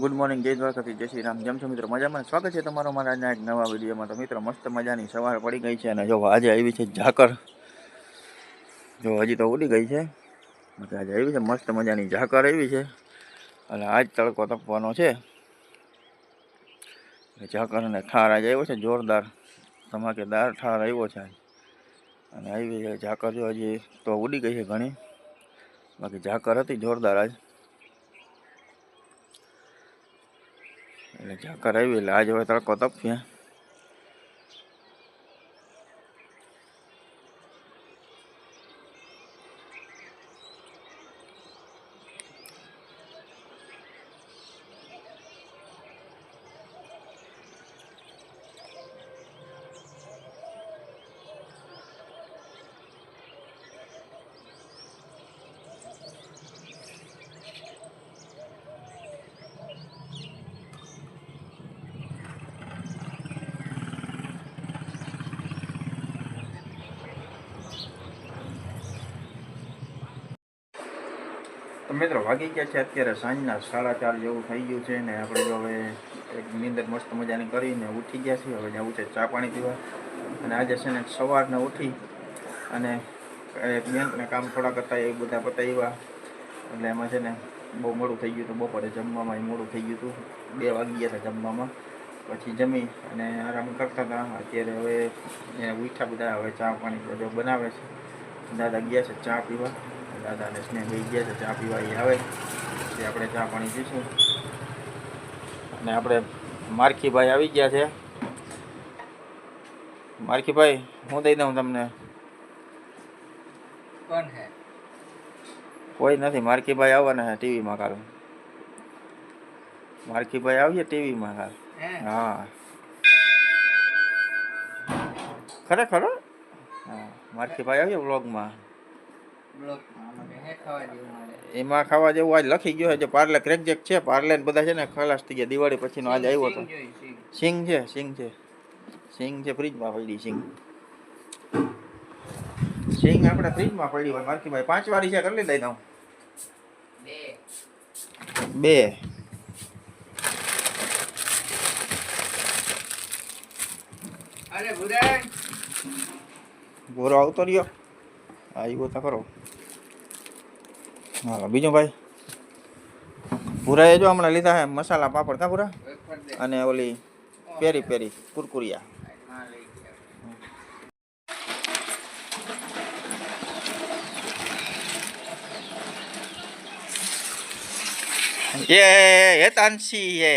Good morning જય દ્વારકાથી જય શ્રી રામ. જેમ છો મિત્રો, મજામાં? સ્વાગત છે તમારો મારા આજના એક નવા વિડીયોમાં. તો મિત્રો, મસ્ત મજાની સવાર પડી ગઈ છે અને જો આજે આવી છે ઝાકર. જો હજી તો ઉડી ગઈ છે. આજે આવી છે મસ્ત મજાની ઝાકર આવી છે. અને આજ તડકો તપવાનો છે. ઝાકર અને ઠાર આજે આવ્યો છે, જોરદાર. ધમાકેદાર ઠાર આવ્યો છે અને આવી ઝાકર જો હજી તો ઉડી ગઈ છે ઘણી. બાકી ઝાકર હતી જોરદાર આજ. એટલે ઝાકર આવી એટલે આજ હવે તડકો તપશે. તો મિત્રો વાગી ગયા છે અત્યારે સાંજના સાડા ચાર જેવું થઈ ગયું છે ને આપણે જો હવે એક નીંદર મસ્ત મજાની કરીને ઉઠી ગયા છીએ. હવે જવું છે ચા પાણી પીવા. અને આજે છે ને સવારને ઉઠી અને બેંકના કામ થોડા કરતા એ બધા પતાવ્યા. એટલે એમાં છે ને બહુ મોડું થઈ ગયું હતું. બપોરે જમવામાં એ મોડું થઈ ગયું હતું. બે વાગી ગયા હતા જમવામાં. પછી જમી અને આરામ કરતા હતા. અત્યારે હવે એ ઉઠ્યા બધા હવે ચા પાણી બધું બનાવે છે. દાદા ગયા છે ચા પીવા. દાદાને સ્નેહ ગઈ ગયા છે ચા પીવા આવે. એ આપણે ચા પાણી પીશું. અને આપણે મારખીભાઈ આવી ગયા છે. મારખીભાઈ હું દઈ દઉં તમને? કોણ હે? કોઈ નથી મારખીભાઈ આવવાના છે ટીવીમાં કાલ. મારખીભાઈ આવીએ ટીવીમાં કાલ. હા? ખરેખર હા? મારખીભાઈ આવીએ વ્લોગમાં એમાં ખાવા જેવું આજ લખી ગયો છે જે પાર્લે ક્રેક જેક છે પાર્લે બધા છે ને ખલાસ થઈ ગયા. દિવાળી પછીનો આજ આવ્યો હતો. સિંગ છે સિંગ છે. સિંગ છે ફ્રીજમાં પડી સિંગ. સિંગ આપણે ફ્રીજમાં પડી હોય મારકીભાઈ પાંચ વાળી છે કરી દઈ દઉં બે. અરે ભૂરો આવતો રહ્યો. આવ્યો તો ખરો હાલો બીજું ભાઈ ભૂરાએ જો હમણાં લીધા હે મસાલા પાપડ કા ભૂરા વેફર દે અને ઓલી પેરી પેરી કુરકુરિયા હા લઈ ગયા એ હેતાંશી એ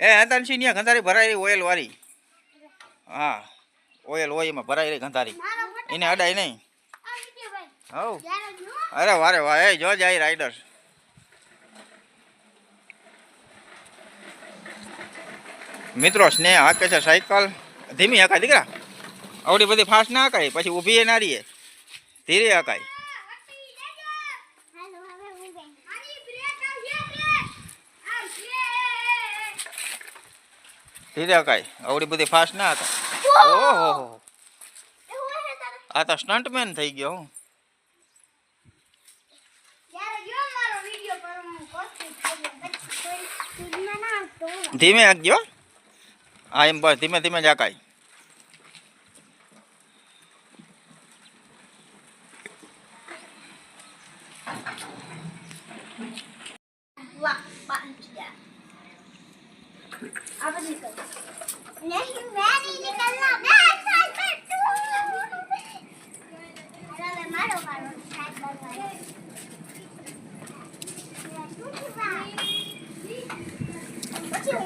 એ હેતાંશી ની ગંધારી ભરાઈ ઓઇલ વાળી હા ઓઇલ હોય એમાં ભરાઈ રહી ગંધારી એને અડાય નહીં હવ અરે વારે વાહ એ જો જાય રાઈડર મિત્રો સ્નેહ હાકે છે સાયકલ. ધીમી હકાય દીકરા. આવડી બધી ફાસ્ટ ના હકાય પછી ઊભી એ ના રહીએ. ધીરે હકાય. ધીરે હકાય. આવડી બધી ફાસ્ટ ના હકાય. ઓહો. આ તો સ્ટન્ટમેન થઈ ગયો હું. ધીમે હાકજો હા એમ બસ ધીમે ધીમે જ હકાય नहीं मैं नहीं निकलना मैं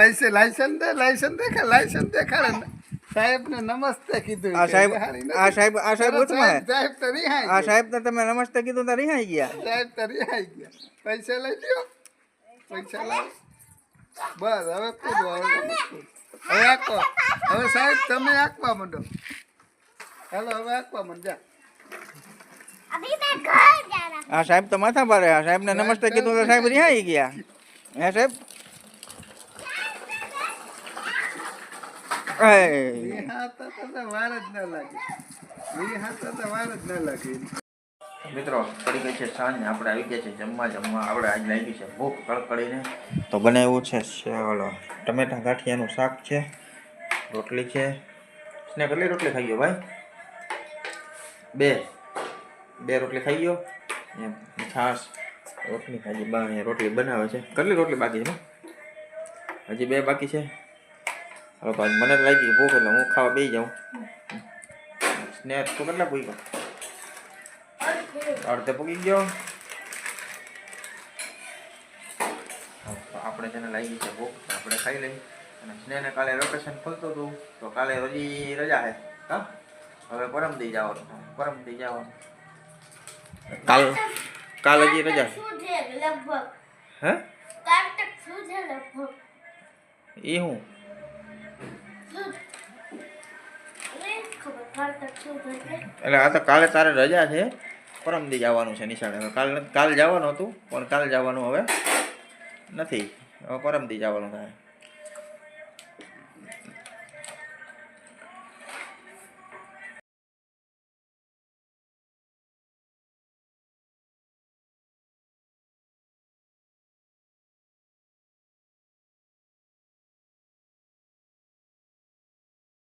પાછળ નહીં આવી નમસ્તે નમસ્તે દે દે દે પૈસે લાયસન્સ દે લાયસન્સ દેખા લાયસન્સ દેખાડે ને સાહેબ ને નમસ્તે કીધું આ સાહેબ બિહારી નથી. આ સાહેબ આ સાહેબ તરત ઉઠમાં સાહેબ સાહેબ તો રિહાઈ આ ગયા. સાહેબ તો તમે નમસ્તે કીધું તો રિહાઈ ગયા સાહેબ તો રિહાઈ ગયા પૈસા લઈ લ્યો પૈસા લઈ બસ હવે કૂદો હવે તમે કૂદો. હવે આંકો હવે સાહેબ તમે આંકવા માંડો હાલો હવે આંકવા માંડ જા अभी मैं घर जा रहा આ સાહેબ તો માથા પાડે આ સાહેબને નમસ્તે કીધું તો સાહેબ રિહાઈ ગયા હે સાહેબ મિત્રો પડી ગઈ છે સાંજ આપણે આવી ગયા છે જમવા જમવા. આપણે આજ લાગી છે ભૂખ કડકડીને. તો બનાવ્યું છે ઓલો ટમેટા ગાંઠિયાનું શાક છે રોટલી છે. ને કેટલી રોટલી ખાઈ ગયો ભાઈ? બે. બે રોટલી ખાઈ ગયો? એમ છાશ. રોટલી ખાઈ બા અહીંયા રોટલી બનાવે છે. કેટલી રોટલી બાકી છે? હજી બે બાકી છે? હાલો ભાઈ મને લાગી ભૂખ એટલે હું ખાવા બે જાઉં. સ્નેક્સ તો કેટલા પૂગ્યો અડધે પૂગી ગયો? આપણે જેને લાગી છે ભૂખ આપણે ખાઈ લઈએ. અને સ્નેહને કાલે લોકેશન ખોલતો હતું તો કાલે રોજી રજા છે. હા? હવે પરમ દી જાઓ પરમ દી જાઓ કાલ કાલ હજી રજા હે? એ હું? એટલે આ તો કાલે તારે રજા છે. પરમદી જવાનું છે નિશાળે. હવે કાલ કાલ જવાનું હતું, પણ કાલ જવાનું હવે નથી. હવે પરમદી જવાનું થાય.